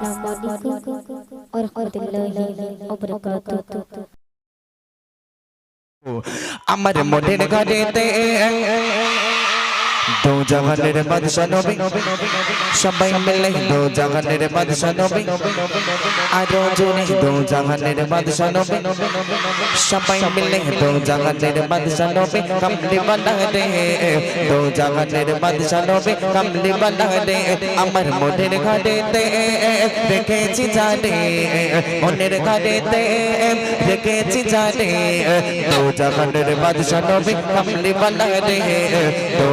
السلام عليكم ورحمة الله وبركاته আমার মনের ঘরেতে দো জাহানের বাদশা নবী সবাই মিলে দো জাহানের বাদশা নবী আরও জোরে দো জাহানের বাদশা নবী সবাই মিলে দো জাহানের বাদশা নবী কমলি বানা রে দো জাহানের বাদশা নবী কমলি বানা রে আমার মনের ঘরেতে রেখেছি জানে মনের ঘরেতে রেখেছি জানে দো জাহানের বাদশা নবী কমলি বানা রে দো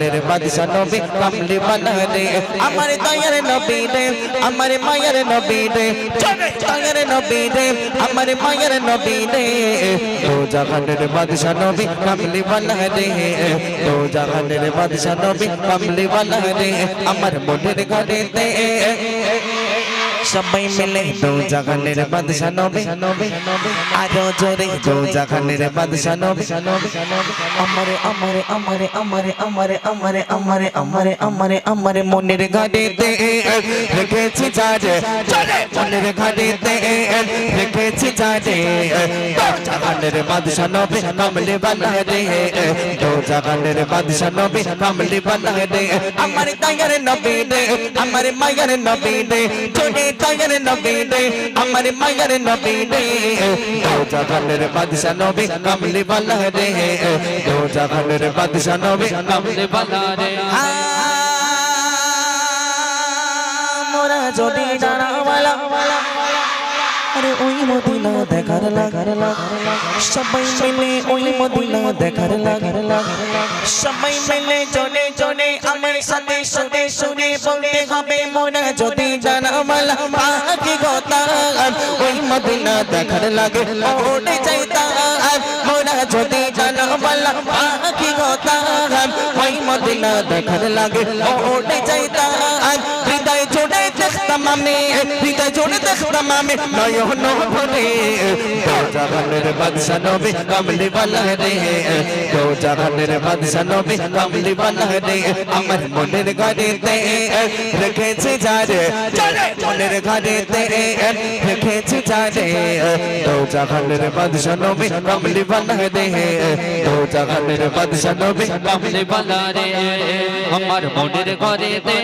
জাহানের বাদশা নবী কামলি বানা রে আমার দয়ার নবী রে আমার মায়ের নবী রে দয়ার নবী রে আমার মায়ের নবী রে দো জাহানের বাদশা নবী কামলি বানা রে দো জাহানের বাদশা নবী কামলি বানা রে আমার মনের ঘরেতে সবাই মিলে দো জাগানের বাদশা নবী। আরও জোরে দো জাগানের বাদশা নবী। আমারে আমারে আমারে আমারে আমারে আমারে আমারে আমারে আমারে আমারে মনের ঘরেতে রেখেছি যারে মনের ঘরেতে রেখেছি যারে জাগানের বাদশা নবী কমলে বানা রে দো জাগানের বাদশা নবী কমলে বানা রে আমার দয়ার নবী রে আমার মায়ের নবী রে জোরে দয়ার নবী রে আমার মায়ের নবী রে দো জাগানের বাদশা নবী কামলি বালা রে। দো জাগানের বাদশা নবী কামলি বালা রে। মোরা যদি জানাওয়ালা আরে ওই মদিনা দেখার লাগার সবাই মিলে ওই মদিনা দেখার লাগার সবাই মিলে জনে জনে আমার সাথে সাথে শুনে বলতে হবে মোরা যদি জানাওয়ালা পাখি কথা ওই মদিনা দেখার লাগে। ওরে চাইতা মোরা যদি জানাওয়ালা পাখি কথা ওই মদিনা দেখার লাগে। ওরে চাইতা হৃদয় জোড়ে দেখতাম আমি হৃদয় জোড়ে দেখতাম আমি নয়ন ভরে দো জাহানের বাদশা নবী কমলি বালা রে দো জাহানের বাদশা নবী কমলি বালা রে আমার মনের ঘরেতে রেখেছে যারে মনের ঘরেতে রেখেছে যারে দো জাহানের বাদশা নবী কমলি বালা রে দো জাহানের বাদশা নবী কমলে বালা রে আমার মনের ঘরে দে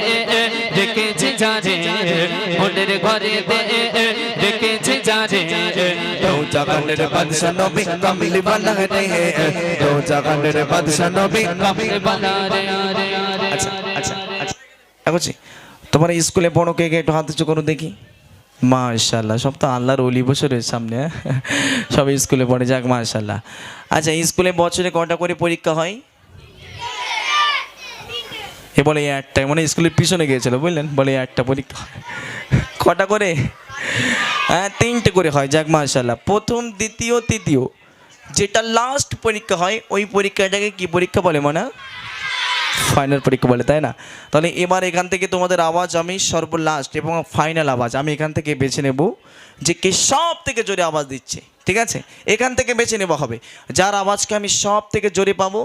জানে, মনের ঘরে জানে। আচ্ছা আচ্ছা আচ্ছা। তোমার স্কুলে বড় কে কে একটু হাত করো দেখি। মাশাল্লাহ সব তো আল্লাহর অলি বছরের সামনে হ্যাঁ? সব স্কুলে পড়ে যাক মাশাল্লাহ আচ্ছা স্কুলে বছরে কটা করে পরীক্ষা হয়? এ বলে এই একটাই মানে স্কুলের পিছনে গিয়েছিল, বুঝলেন? বলে এই একটা পরীক্ষা। কটা করে? হ্যাঁ তিনটে করে হয়, যাক মাশাল্লাহ প্রথম, দ্বিতীয়, তৃতীয়। যেটা লাস্ট পরীক্ষা হয়, ওই পরীক্ষাটাকে কি পরীক্ষা বলে, মনে? ফাইনাল পরীক্ষা বলে, তাই না? তাহলে এবার এখান থেকে তোমাদের আওয়াজ আমি সর্বলাস্ট এবং ফাইনাল আওয়াজ আমি এখান থেকে বেছে নেব, যে কে সব থেকে জোরে আওয়াজ দিচ্ছে, ঠিক আছে? এখান থেকে বেছে নেওয়া হবে। যার আওয়াজকে আমি সব থেকে জোরে পাবো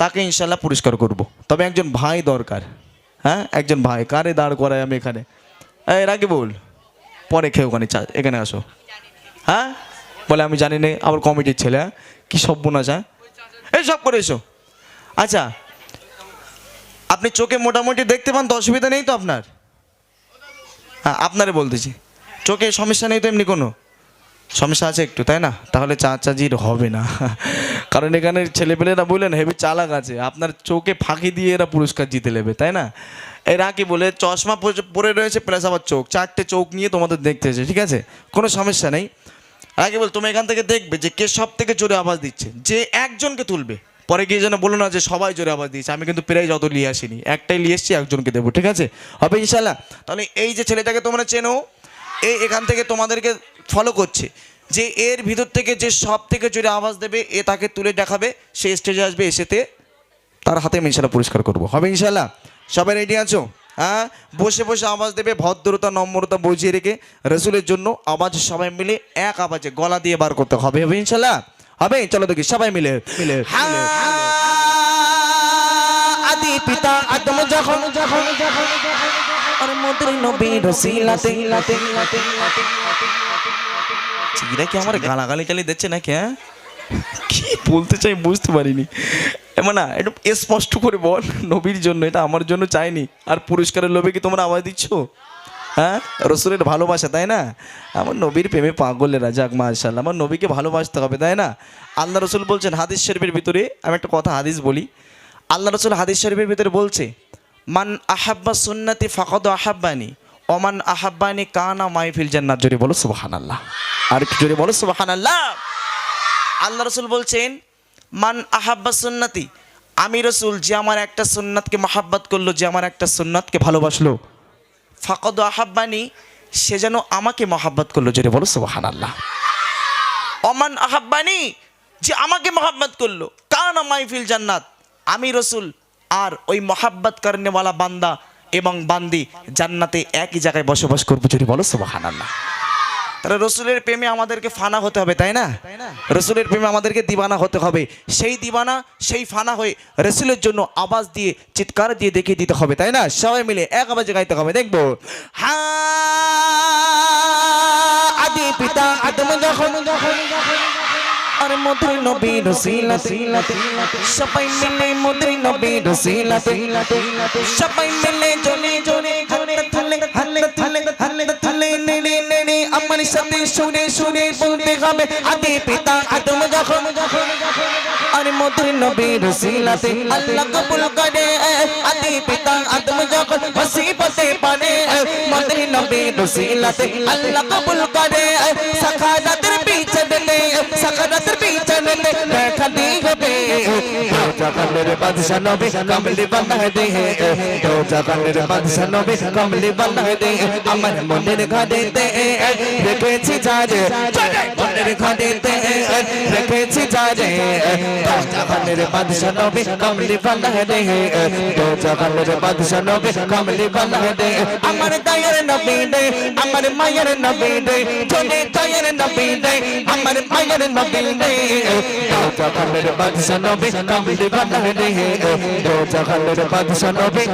তাকে ইনশাল্লাহ পুরস্কার করব। তবে একজন ভাই দরকার হ্যাঁ? একজন ভাই, কারে দাঁড় করাই আমি এখানে? এই রাখি বল পরে খেয়ে ওখানে চা, এখানে আসো। হ্যাঁ? বলে আমি জানি না আমার কমিটির ছেলে হ্যাঁ? কী সব্যনাশ হ্যাঁ? এই সব করে এসো। আচ্ছা আপনি চোখে মোটামুটি দেখতে পান, তো অসুবিধা নেই তো আপনার? হ্যাঁ আপনারে বলতেছি। চোখে সমস্যা নেই তো এমনি কোনো? সমস্যা আছে একটু, তাই না? তাহলে চা চাচির হবে না। কারণ এখানে ছেলেপেলেরা বললেন হেভি চালাক আছে। আপনার চোখে ফাঁকি দিয়ে এরা পুরস্কার জিতে নেবে, তাই না? এরা কি বলে, চশমা পরে- পরে রয়েছে, প্লাস আবার চোখ। চারটে চোখ নিয়ে তোমাদের দেখতে এসে, ঠিক আছে? কোনো সমস্যা নেই। আগে বল, তুমি এখান থেকে দেখবে যে কে সব থেকে জোরে আওয়াজ দিচ্ছে। যে একজনকে তুলবে। পরে গিয়ে যেন বলো না যে সবাই জোরে আওয়াজ দিয়েছে। আমি কিন্তু প্রায় যত নিয়ে আসিনি, একটাই নিয়ে এসছি, একজনকে দেবো, ঠিক আছে? হবে ইনশাল্লাহ তাহলে এই যে ছেলেটাকে তোমরা চেনো, এই এখান থেকে তোমাদেরকে ফলো করছে যে এর ভিতর থেকে যে সব থেকে জোরে আওয়াজ দেবে এ তাকে তুলে দেখাবে সে স্টেজে আসবে এসেতে তার হাতে আমি ইনশাল্লাহ পুরস্কার করব হবে ইনশাল্লাহ সবাই রেডি আছো হ্যাঁ বসে বসে আওয়াজ দেবে ভদ্রতা নম্রতা বুঝিয়ে রেখে রসুলের জন্য আওয়াজ সবাই মিলে এক আওয়াজে গলা দিয়ে বার করতে হবে হবে ইনশাল্লাহ হবে চলো দেখি সবাই মিলে মিলে আদি পিতা আদম যখন যখন আর মোদের নবী রসিলাতে। চিকিরা কি আমার গালাগালি টালি দিচ্ছে নাকি হ্যাঁ? কি বলতে চাই বুঝতে পারিনি। এমন না একটু স্পষ্ট করে বল নবীর জন্য এটা আমার জন্য চাইনি। আর পুরস্কারের লোভে কি তোমরা আওয়াজ দিচ্ছ? হ্যাঁ? রসুলের ভালোবাসা তাই না? আমার নবীর প্রেমে পাগলেরা যাক মাশাল্লাহ আমার নবীকে ভালোবাসতে হবে তাই না? আল্লাহ রসুল বলছেন হাদিস শরীফের ভিতরে আমি একটা কথা হাদিস বলি। আল্লাহ রসুল হাদিস শরীফের ভিতরে বলছে মান আহাব্বা সুন্নাতি ফাকদ আহাব্বানি, ওমান আহাব্বানি কানা মাইফিল জান্নাত। জোরে বলো সুবাহান আল্লাহ আর একটু জোরে বলো সুবাহান আল্লাহ আল্লাহ রসুল বলছেন, মান আহাব্বা সুন্নাতি, আমি রসুল যে আমার একটা সুন্নাতকে মহাব্বত করল, যে আমার একটা সুন্নাতকে ভালোবাসলো, ফাকদ আহাব্বানি, সে যেন আমাকে মহাব্বত করল। জোরে বলো সুবাহান আল্লাহ অমান আহাব্বানি, যে আমাকে মহাব্বত করল, কান মাইফিল জান্নাত, আমি রসুল আর ওই মহাব্বত করনেওয়ালা বান্দা এবং বান্দি জান্নাতে একই জায়গায় বসবাস করব যদি বলো সুবাহান আল্লাহ তাহলে রসুলের প্রেমে আমাদেরকে ফানা হতে হবে, তাই না? রসুলের প্রেমে আমাদেরকে দিবানা হতে হবে। সেই দিবানা, সেই ফানা হয়ে রসুলের জন্য আওয়াজ দিয়ে, চিৎকার দিয়ে দেখিয়ে দিতে হবে, তাই না? সবাই মিলে এক আওয়াজে গাইতে হবে, দেখব। হ্যাঁ আদি পিতা আদম যখন যখন যখন আর মধুর নবী রসিলাতে সবাই মিলে মধুর নবী রসিলাতে সবাই মিলে জনে জনে জনে থালে হালে থালে হালে থালে নেড়ে নেড়ে আমার সাথে সুরে সুরে বলতে হবে আদি পিতা আদম যখন আর মধুর নবী রসিলাতে আল্লাহ কবুল করে আদি পিতা আদম যখন মুসিবতে পারে মধুর নবী রসিলাতে আল্লাহ কবুল করে সাখাদাতের পিছনে সাখাদাতের পিছনে দেখা দিয়ে হবে জাগানের বাদশা নবী কমলি বানা দে দো জাগানের বাদশা নবী কমলি বানা দে আমার মনের ঘরেতে রেখেছি যারে মনের ঘরেতে রেখেছি যারে দো জাগানের বাদশা নবী কমলি বানা দে দো জাগানের বাদশা নবী কমলি বানা দে আমার দয়ার নবী দে আমার মায়ের নবী দে চলে দয়ার নবী দে আমার মায়ের নবী দে দো জাগানের বাদশা নবী কমলি দে বাদশা নবী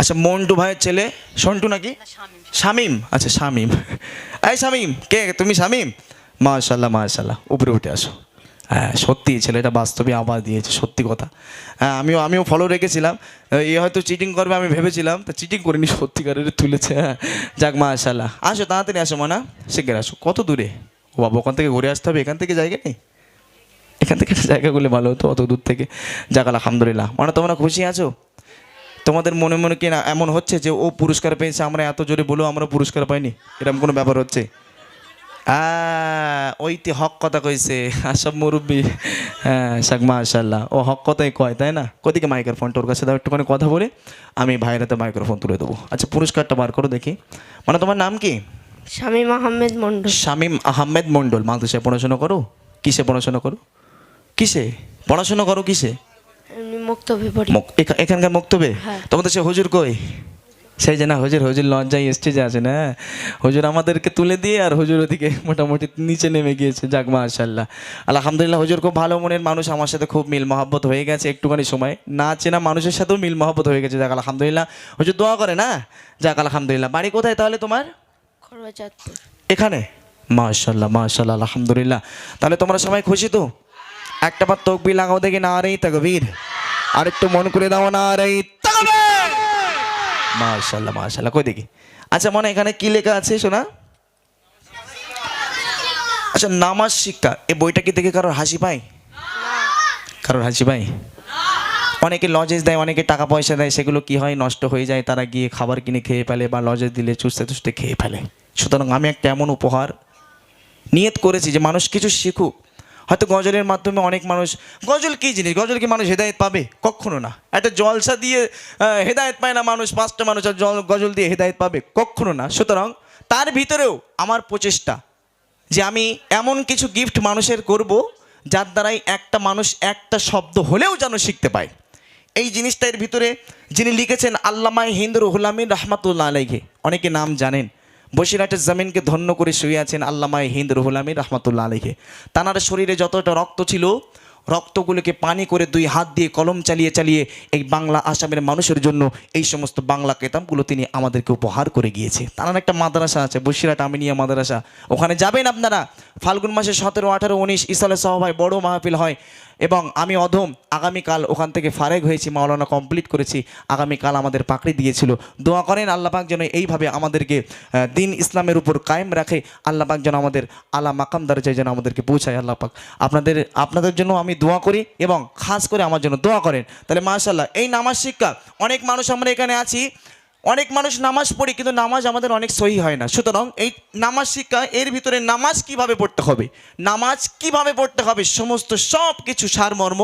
আচ্ছা মন্টু ভাইয়ের ছেলে। সন্টু নাকি? শামিম। আচ্ছা শামিম। এই শামিম কে? তুমি শামিম? মাশাল্লাহ মাশাল্লাহ উপরে উঠে আসো। হ্যাঁ সত্যি ছেলেটা বাস্তবে আবার দিয়েছে সত্যি কথা। হ্যাঁ আমিও আমিও ফলো রেখেছিলাম। এ হয়তো চিটিং করবে আমি ভেবেছিলাম তা চিটিং করিনি সত্যিকারের তুলেছে। হ্যাঁ যাক মাশাল্লাহ আসো তাড়াতাড়ি আসো মানা। শিখে আসো। কত দূরে? ও বাবা, ওখান থেকে ঘুরে আসতে হবে? এখান থেকে জায়গা নেই? এখান থেকে জায়গাগুলো ভালো হতো, অত দূর থেকে। যাক, আলহামদুলিল্লাহ। মানে তোমরা খুশি আছো? তোমাদের মনে মনে কি না এমন হচ্ছে যে ও পুরস্কার পেয়েছে? আমরা এত জোরে বলেও আমরা পুরস্কার পাইনি। এরকম কোনো ব্যাপার হচ্ছে? ওইটি হক কথা কইছে। আসব মুরব্বী হ্যাঁ শাক মাশাল্লাহ ও হক কথাই কয়, তাই না? কদিকে মাইক্রোফোন তোর কাছে দাও, একটুখানি কথা বলে। আমি ভাইয়ের হাতে মাইক্রোফোন তুলে দেবো। আচ্ছা পুরস্কারটা বার করো দেখি। মানে তোমার নাম কি? শামীম আহমেদ মন্ডল শামীম আহমেদ মণ্ডল মাদ্রাসায় পড়াশোনা করো? কিসে পড়াশোনা করো? কিসে? পড়াশোনা করো কিসে? মুক্তভি পড়ি। এখা- এখানকার বক্তব্যে হ্যাঁ। তোমাদের সে হুজুর কই? সেই যে না হুজুর হুজুর লজ্জায় স্টেজে আছে না? হুজুর আমাদেরকে তুলে দিয়ে আর হুজুর ওদিকে মোটামুটি নিচে নেমে গিয়েছে। যাক মাশাল্লাহ আলহামদুলিল্লাহ হুজুর খুব ভালো মনের মানুষ। আমার সাথে খুব মিল মহব্বত হয়ে গেছে একটুখানি সময়। না চেনা মানুষের সাথেও মিল মহব্বত হয়ে গেছে। যাক আলহামদুলিল্লাহ। হুজুর দোয়া করে না? যাক আলহামদুলিল্লাহ। বাড়ি কোথায় তাহলে তোমার? এখানে? মাশাল্লাহ মাশাল্লাহ আলহামদুলিল্লাহ। তাহলে তোমরা সবাই খুশি তো? একটা বার তকবি লাগাও দেখি, না রে, তকবীর। আর একটু মন করে দাও, না রে মাশাল্লাহ মাশাল্লাহ কই দেখি? আচ্ছা মনে এখানে কি লেখা আছে, শোনা? আচ্ছা নামাজ শিক্ষা এই বইটা কি দেখে কারোর হাসি পায়? কারোর হাসি পায়? অনেকে লজেস দেয়, অনেকে টাকা পয়সা দেয়, সেগুলো কি হয়, নষ্ট হয়ে যায়, তারা গিয়ে খাবার কিনে খেয়ে ফেলে বা লজেস দিলে চুষতে চুষতে খেয়ে ফেলে। সুতরাং আমি একটা এমন উপহার নিয়ত করেছি যে মানুষ কিছু শিখুক। হয়তো গজলের মাধ্যমে অনেক মানুষ, গজল কী জিনিস? গজল কি মানুষ হেদায়ত পাবে? কখনো না। একটা জলসা দিয়ে হেদায়েত পায় না মানুষ, পাঁচটা মানুষ আর জল, গজল দিয়ে হেদায়েত পাবে? কখনো না। সুতরাং তার ভিতরেও আমার প্রচেষ্টা যে আমি এমন কিছু গিফট মানুষের করব যার দ্বারাই একটা মানুষ একটা শব্দ হলেও যেন শিখতে পায়। এই জিনিসটা এর ভিতরে যিনি লিখেছেন আল্লামাই হিন্দ রুহুল আমিন রহমাতুল্লাহ আলাইকে অনেকে নাম জানেন। বসিরহাটের জামিনকে ধন্য করে শুয়ে আছেন আল্লামাই হিন্দ রুহুল আমিন রহমাতুল্লাহ আলাইকে তানার শরীরে যতটা রক্ত ছিল, রক্তগুলোকে পানি করে দুই হাত দিয়ে কলম চালিয়ে চালিয়ে এই বাংলা আসামের মানুষের জন্য এই সমস্ত বাংলা কেতাবগুলো তিনি আমাদেরকে উপহার করে গিয়েছে। তার একটা মাদ্রাসা আছে, বসিরহাট আমিনিয়া মাদ্রাসা। ওখানে যাবেন আপনারা? ফাল্গুন মাসে সতেরো, আঠারো, উনিশ ইসালে সহবায় বড় মাহফিল হয়। এবং আমি অধম, আগামীকাল ওখান থেকে ফারেক হয়েছি, মাওলানা কমপ্লিট করেছি, আগামীকাল আমাদের পাকড়ি দিয়েছিল। দোয়া করেন, আল্লাপাক যেন এইভাবে আমাদেরকে দিন ইসলামের উপর কায়েম রাখে, আল্লাপাক যেন আমাদের আলা মাকাম দরজায় যেন আমাদেরকে পৌঁছায়, আল্লাপাক। আপনাদের আপনাদের জন্য আমি দোয়া করি এবং খাস করে আমার জন্য দোয়া করেন। তাহলে মাশাল্লাহ এই নামাজ শিক্ষা, অনেক মানুষ আমরা এখানে আছি অনেক মানুষ নামাজ পড়ি, কিন্তু নামাজ আমাদের অনেক সহি হয় না। সুতরাং এই নামাজ শিক্ষা, এর ভিতরে নামাজ কীভাবে পড়তে হবে? নামাজ কীভাবে পড়তে হবে? সমস্ত সব কিছু সারমর্ম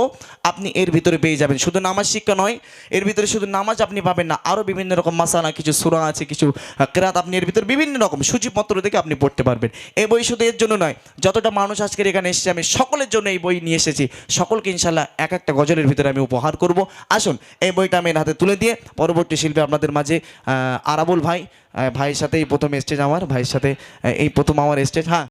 আপনি এর ভিতরে পেয়ে যাবেন। শুধু নামাজ শিক্ষা নয়, এর ভিতরে শুধু নামাজ আপনি পাবেন না আরও বিভিন্ন রকম মাসানা কিছু সুরা আছে, কিছু কেরাত আপনি এর ভিতরে বিভিন্ন রকম সূচিপত্র থেকে আপনি পড়তে পারবেন। এই বই শুধু এর জন্য নয়, যতটা মানুষ আজকের এখানে এসেছে, আমি সকলের জন্য এই বই নিয়ে এসেছি। সকলকে ইনশাল্লাহ এক একটা গজলের ভিতরে আমি উপহার করব। আসুন, এই বইটা আমি হাতে তুলে দিয়ে পরবর্তী শিল্পী আপনাদের মাঝে আরাবুল ভাই ভাইয়ের সাথে এই প্রথম স্টেজ আমার, ভাইয়ের সাথে এই প্রথম আমার স্টেজ হ্যাঁ